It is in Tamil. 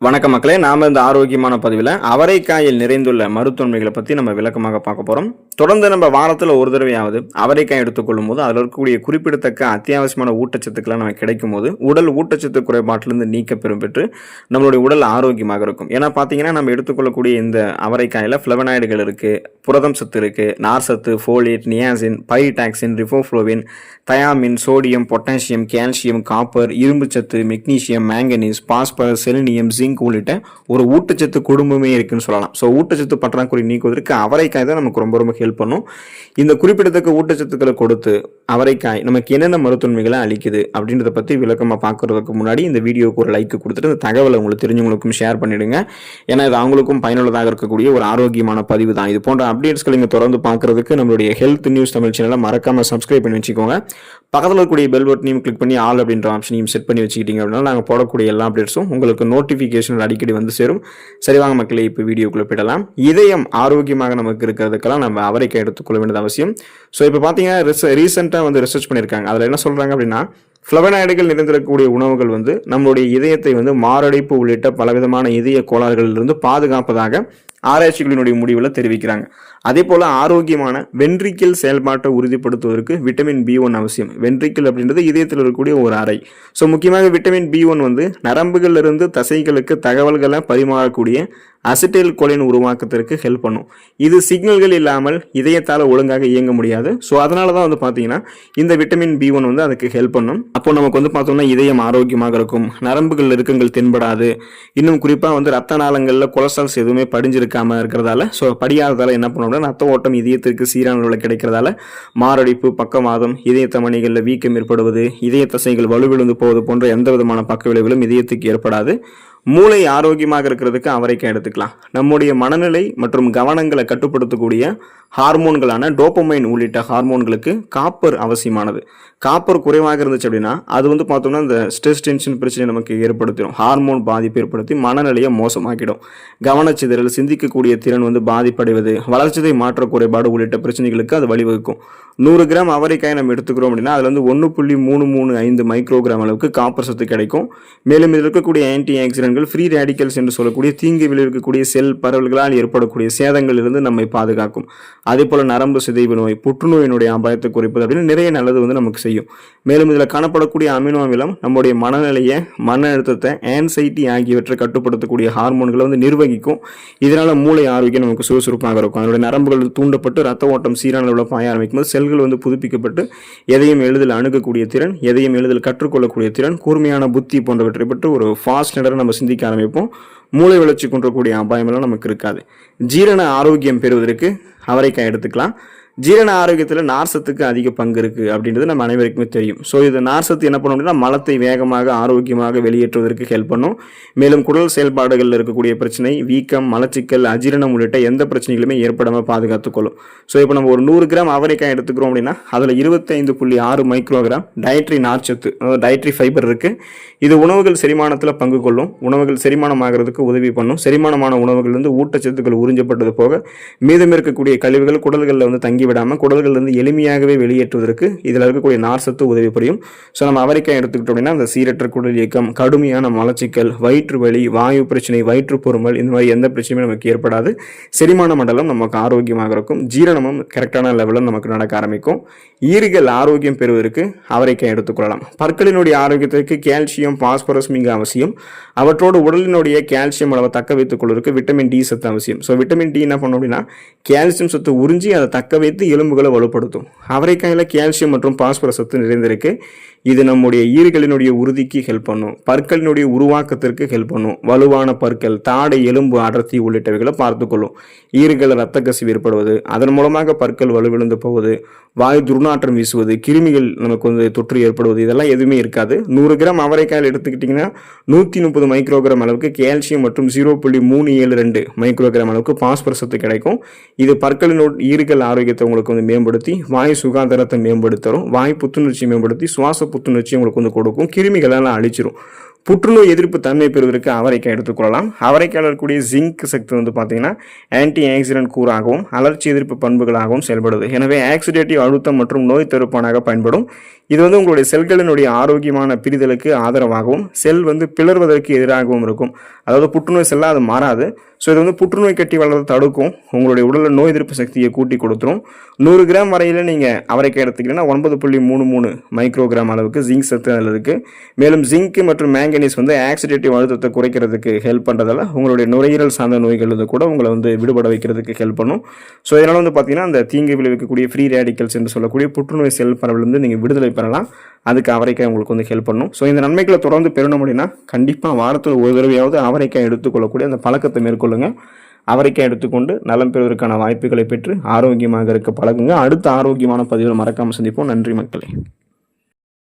வணக்கம் மக்களே நாம் இந்த ஆரோக்கியமான பதிவில் அவரைக்காயில் நிறைந்துள்ள மருத்துவமைகளை பற்றி நம்ம விளக்கமாக பார்க்க போகிறோம் தொடர்ந்து நம்ம வாரத்தில் ஒரு தடவையாவது அவரைக்காய் எடுத்துக்கொள்ளும் போது அதில் இருக்கக்கூடிய குறிப்பிடத்தக்க அத்தியாவசியமான ஊட்டச்சத்துக்கெல்லாம் நமக்கு கிடைக்கும் போது உடல் ஊட்டச்சத்து குறைபாட்டிலிருந்து நீக்க பெறும் பெற்று நம்மளுடைய உடல் ஆரோக்கியமாக இருக்கும். ஏன்னா பார்த்தீங்கன்னா நம்ம எடுத்துக்கொள்ளக்கூடிய இந்த அவரைக்காயில் ஃப்ளவனாய்டுகள் இருக்குது புரதம் சத்து இருக்குது நார் சத்து folate niacin pyridoxine riboflavin thiamine sodium potassium calcium copper இரும்பு சத்து magnesium manganese phosphorus selenium zinc உள்ளிட்ட ஒரு ஊட்டச்சத்து குடும்பமே இருக்குன்னு சொல்லலாம். ஸோ ஊட்டச்சத்து பற்றாக்குறை நீக்குவதற்கு அவரைக்காய் தான் நமக்கு ரொம்ப ரொம்ப ஹெல்ப் பண்ணும். இந்த குறிப்பிடத்தக்க ஊட்டச்சத்துக்களை கொடுத்து அவரைக்காய் நமக்கு என்னென்ன மருத்துவன்மைகளை அளிக்குது அப்படின்றத பற்றி விளக்கமாக பார்க்கறதுக்கு முன்னாடி இந்த வீடியோவுக்கு ஒரு லைக் கொடுத்துட்டு இந்த தகவலை உங்களுக்கு தெரிஞ்சவங்களுக்கும் ஷேர் பண்ணிடுங்க. ஏன்னா இது அவங்களுக்கும் பயனுள்ளதாக இருக்கக்கூடிய ஒரு ஆரோக்கியமான பதிவு தான். இது போன்ற அப்டேட்ஸ்களை நீங்கள் தொடர்ந்து பார்க்கறதுக்கு நம்மளுடைய ஹெல்த் நியூஸ் தமிழ் சேனலை மறக்காமல் சப்ஸ்கிரைப் பண்ணி வச்சுக்கோங்க. பக்கத்தில் இருக்கக்கூடிய பெல் பட்டனையும் கிளிக் பண்ணி ஆல் அப்படின்ற ஆப்ஷனையும் செட் பண்ணி வச்சுக்கிட்டீங்க அப்படின்னா நாங்கள் போடக்கூடிய எல்லா அப்டேட்ஸும் உங்களுக்கு நோட்டிஃபிகேஷன் அடிக்கடி வந்து சேரும். சரி வாங்க மக்களே இப்போ வீடியோக்குள்ளே போயிடலாம். இதயம் ஆரோக்கியமாக நமக்கு இருக்கிறதுக்கெல்லாம் நம்ம அவரைக்காய் எடுத்துக்கொள்ள வேண்டியது அவசியம். ஸோ இப்போ பார்த்தீங்கன்னா ரீசெண்டாக வந்து ரிசர்ச் பண்ணியிருக்காங்க அதில் என்ன சொல்கிறாங்க அப்படின்னா ஃப்ளவனாய்டுகள் நிறைந்திருக்கக்கூடிய உணவுகள் வந்து நம்மளுடைய இதயத்தை வந்து மாரடைப்பு உள்ளிட்ட பலவிதமான இதய கோளாறுகளிலிருந்து பாதுகாப்பதாக ஆராய்ச்சிகளினுடைய முடிவில் தெரிவிக்கிறாங்க. அதே போல் ஆரோக்கியமான வென்ட்ரிக்கிள் செயல்பாட்டை உறுதிப்படுத்துவதற்கு விட்டமின் பி ஒன் அவசியம். வென்ட்ரிக்கிள் அப்படின்றது இதயத்தில் இருக்கக்கூடிய ஒரு அறை. ஸோ முக்கியமாக விட்டமின் பி ஒன் வந்து நரம்புகளிலிருந்து தசைகளுக்கு தகவல்களை பரிமாறக்கூடிய அசிட்டைல் கொலின் உருவாக்கத்திற்கு ஹெல்ப் பண்ணும். இது சிக்னல்கள் இல்லாமல் இதயத்தால் ஒழுங்காக இயங்க முடியாது. ஸோ அதனால தான் வந்து பார்த்தீங்கன்னா இந்த விட்டமின் பி ஒன் வந்து அதுக்கு ஹெல்ப் பண்ணும். அப்போ நமக்கு வந்து பார்த்தோம்னா இதயம் ஆரோக்கியமாக இருக்கும். நரம்புகள் இருக்கங்கள் தென்படாது. இன்னும் குறிப்பாக வந்து ரத்த நாளங்களில் கொலஸ்ட்ரால்ஸ் எதுவுமே இருக்காமல் இருக்கிறதால. ஸோ படியாததால என்ன பண்ணோம்னா ரத்த ஓட்டம் இதயத்திற்கு சீரான அளவில் கிடைக்கிறதால மாரடைப்பு பக்கவாதம் இதய தமணிகளில் வீக்கம் ஏற்படுவது இதய தசைகள் வலுவிழுந்து போவது போன்ற எந்த விதமான பக்க விளைவுகளும் இதயத்துக்கு ஏற்படாது. மூளை ஆரோக்கியமாக இருக்கிறதுக்கு அவரைக்காய் எடுத்துக்கலாம். நம்முடைய மனநிலை மற்றும் கவனங்களை கட்டுப்படுத்தக்கூடிய ஹார்மோன்களான டோப்பமைன் உள்ளிட்ட ஹார்மோன்களுக்கு காப்பர் அவசியமானது. காப்பர் குறைவாக இருந்துச்சு அப்படின்னா அது வந்து பார்த்தோம்னா இந்த ஸ்ட்ரெஸ் டென்ஷன் பிரச்சனை நமக்கு ஏற்படுத்திடும் ஹார்மோன் பாதிப்பு ஏற்படுத்தி மனநிலையை மோசமாக்கிடும். கவனச்சிதறல் சிந்திக்கக்கூடிய திறன் வந்து பாதிப்படைவது வளர்ச்சிதை மாற்ற குறைபாடு உள்ளிட்ட பிரச்சனைகளுக்கு அது வழிவகுக்கும். நூறு கிராம் அவரைக்காய் நம்ம எடுத்துக்கிறோம் அப்படின்னா அதில் வந்து ஒன்று புள்ளி மூணு மூணு ஐந்து மைக்ரோகிராம் அளவுக்கு காப்பர் சத்து கிடைக்கும். மேலும் இதில் இருக்கக்கூடிய ஆன்டி ஆக்சிடென்ட் ஆக்சிடென்ட்கள் ஃப்ரீ ரேடிக்கல்ஸ் என்று சொல்லக்கூடிய தீங்கு விளைவிக்கக்கூடிய செல் பரவல்களால் ஏற்படக்கூடிய சேதங்களிலிருந்து நம்மை பாதுகாக்கும். அதே போல் நரம்பு சிதைவு நோய் புற்றுநோயினுடைய அபாயத்தை குறைப்பது அப்படின்னு நிறைய நல்லது வந்து நமக்கு செய்யும். மேலும் இதில் காணப்படக்கூடிய அமினோ அமிலம் நம்முடைய மனநிலையை மன அழுத்தத்தை ஆன்சைட்டி ஆகியவற்றை கட்டுப்படுத்தக்கூடிய ஹார்மோன்களை வந்து நிர்வகிக்கும். இதனால் மூளை ஆரோக்கியம் நமக்கு சுறுசுறுப்பாக இருக்கும். அதனுடைய நரம்புகள் தூண்டப்பட்டு ரத்த ஓட்டம் சீரான அளவில் பாய ஆரம்பிக்கும் போது செல்கள் வந்து புதுப்பிக்கப்பட்டு எதையும் எளிதில் அணுகக்கூடிய திறன் எதையும் எளிதில் கற்றுக்கொள்ளக்கூடிய திறன் கூர்மையான புத்தி போன்றவற்றை பற்றி ஒரு ஃபாஸ்ட் நடரை நம்ம சிந்திக்க ஆரம்பிப்போம் மூளை வளர்ச்சி கொண்டக்கூடிய அபாயமெல்லாம் நமக்கு இருக்காது. ஜீரண ஆரோக்கியம் பெறுவதற்கு அவரைக்காய் எடுத்துக்கலாம். ஜீரண ஆரோக்கியத்தில் நார்சத்துக்கு அதிக பங்கு இருக்குது அப்படின்றது நம்ம அனைவருக்குமே தெரியும். ஸோ இது நார்சத்து என்ன பண்ணும் அப்படின்னா மலத்தை வேகமாக ஆரோக்கியமாக வெளியேற்றுவதற்கு ஹெல்ப் பண்ணும். மேலும் குடல் செயல்பாடுகளில் இருக்கக்கூடிய பிரச்சனை வீக்கம் மலச்சிக்கல் அஜீரணம் உள்ளிட்ட எந்த பிரச்சனைகளுமே ஏற்படாமல் பாதுகாத்துக்கொள்ளும் ஸோ இப்போ நம்ம ஒரு நூறு கிராம் அவரைக்காய் எடுத்துக்கிறோம் அப்படின்னா அதில் இருபத்தைந்து புள்ளி ஆறு மைக்ரோகிராம் டயட்ரி நார்ச்சத்து அதாவது டயட்ரி ஃபைபர் இருக்குது இது உணவுகள் செரிமானத்தில் பங்கு கொள்ளும். உணவுகள் செரிமானமாகிறதுக்கு உதவி பண்ணும். செரிமானமான உணவுகள் வந்து ஊட்டச்சத்துக்கள் உறிஞ்சப்பட்டது போக மீதம் இருக்கக்கூடிய கழிவுகள் குடல்களில் வந்து தங்கி விடாமல் குடல்கள்லேருந்து எளிமையாகவே வெளியேற்றுவதற்கு இதில் இருக்கக்கூடிய நார் சத்து உதவி புரியும். ஸோ நம்ம அவரைக்காய் எடுத்துக்கிட்டோம் அப்படின்னா அந்த சீரற்ற குடல் இயக்கம் கடுமையான மலச்சிக்கல் வயிற்று வலி வாயு பிரச்சனை வயிற்று பொறுமல் இந்த மாதிரி எந்த பிரச்சனையும் நமக்கு ஏற்படாது. செரிமான மண்டலம் நமக்கு ஆரோக்கியமாக இருக்கும். ஜீரணமும் கரெக்டான லெவலில் நமக்கு நடக்க ஆரம்பிக்கும். ஈறுகள் ஆரோக்கியம் பெறுவதற்கு அவரைக்காய் எடுத்துக்கொள்ளலாம். பற்களினுடைய ஆரோக்கியத்திற்கு கால்சியம் பாஸ்பரஸ் மிக அவசியம். அவற்றோடு உடலினுடைய கால்சியம் அளவை தக்க வைத்துக் கொள்வதற்கு விட்டமின் டி சத்து அவசியம். ஸோ விட்டமின் டி என்ன பண்ணும் அப்படின்னா கால்சியம் சத்து உறிஞ்சி அதை தக்க வைத்து எலும்புகளை வலுப்படுத்தும். அவரைக்காயில் கால்சியம் மற்றும் பாஸ்பரஸ் சத்து நிறைந்திருக்கு. இது நம்முடைய ஈறுகளினுடைய உறுதிக்கு ஹெல்ப் பண்ணும். பற்களினுடைய உருவாக்கத்திற்கு ஹெல்ப் பண்ணும். வலுவான பற்கள் தாடை எலும்பு அடர்த்தி உள்ளிட்டவைகளை பார்த்துக்கொள்ளும். ஈறுகள் ரத்த கசிவு ஏற்படுவது அதன் மூலமாக பற்கள் வலுவிழந்து போவது வாயு துர்நாற்றம் வீசுவது கிருமிகள் நமக்கு வந்து தொற்று ஏற்படுவது இதெல்லாம் எதுவுமே இருக்காது. நூறு கிராம் அவரைக்காயில் எடுத்துக்கிட்டிங்கன்னா நூற்றி முப்பது மைக்ரோகிராம் அளவுக்கு கேல்சியம் மற்றும் ஜீரோ புள்ளி மூணு ஏழு ரெண்டு மைக்ரோகிராம் அளவுக்கு பாஸ்பரசத்து கிடைக்கும். இது பற்களின் ஈறுகள் ஆரோக்கியத்தை உங்களுக்கு வந்து மேம்படுத்தி வாயு சுகாதாரத்தை மேம்படுத்தரும். வாய் புத்துணர்ச்சி மேம்படுத்தி சுவாச புத்துணர்ச்சி உங்களுக்கு வந்து கொடுக்கும். கிருமிகளெல்லாம் அழிச்சிரும். புற்றுநோய் எதிர்ப்பு தன்மை பெறுவதற்கு அவரைக்காய் எடுத்துக்கொள்ளலாம் அவரைக்காயில் இருக்கக்கூடிய ஜிங்க் சக்தி வந்து பார்த்தீங்கன்னா ஆன்டி ஆக்சிடென்ட் கூறாகவும் அலர்ச்சி எதிர்ப்பு பண்புகளாகவும் செயல்படுது. எனவே ஆக்சிடேட்டிவ் அழுத்தம் மற்றும் நோய் தடுப்பானாக பயன்படும். இது வந்து உங்களுடைய செல்களினுடைய ஆரோக்கியமான பிரிதலுக்கு ஆதரவாகவும் செல் வந்து பிளர்வதற்கு எதிராகவும் இருக்கும். அதாவது புற்றுநோய் செல்லாக அது மாறாது. ஸோ இது வந்து புற்றுநோய் கட்டி வளர தடுக்கும். உங்களுடைய உடலில் நோய் எதிர்ப்பு சக்தியை கூட்டி கொடுத்துரும். நூறு கிராம் வரையில் நீங்கள் அவரைக்காய் எடுத்துக்கிட்டீங்கன்னா ஒன்பது புள்ளி மூணு மூணு மைக்ரோகிராம் அளவுக்கு ஜிங்க் சத்து அதில் இருக்குது மேலும் ஜிங்க் மற்றும் மேங்கனீஸ் வந்து ஆக்சிடேட்டிவ் அழுத்தத்தை குறைக்கிறதுக்கு ஹெல்ப் பண்ணுறதால உங்களுடைய நுரையீரல் சார்ந்த நோய்கள் வந்து கூட உங்களை வந்து விடுபட வைக்கிறதுக்கு ஹெல்ப் பண்ணும். ஸோ இதனால் வந்து பார்த்திங்கன்னா அந்த தீங்கு விளைவிக்கக்கூடிய ஃப்ரீ ரேடிக்கல்ஸ் என்று சொல்லக்கூடிய புற்றுநோய் செல் பரவலிருந்து நீங்கள் விடுதலை பெறலாம். அதுக்கு அவரைக்காய் உங்களுக்கு வந்து ஹெல்ப் பண்ணும். ஸோ இந்த நன்மைகளை தொடர்ந்து பெறணும் அப்படின்னா கண்டிப்பாக வாரத்தில் ஒரு தடவையாவது அவரைக்காய் எடுத்துக்கொள்ளக்கூடிய அந்த பழக்கத்தை மேற்கொள்ளுங்கள் அவரைக்காய் எடுத்துக்கொண்டு நலம் பெறுவதற்கான வாய்ப்புகளை பெற்று ஆரோக்கியமாக இருக்க பழகுங்க. அடுத்த ஆரோக்கியமான பதிவில் மறக்காமல் சந்திப்போம். நன்றி மக்களே.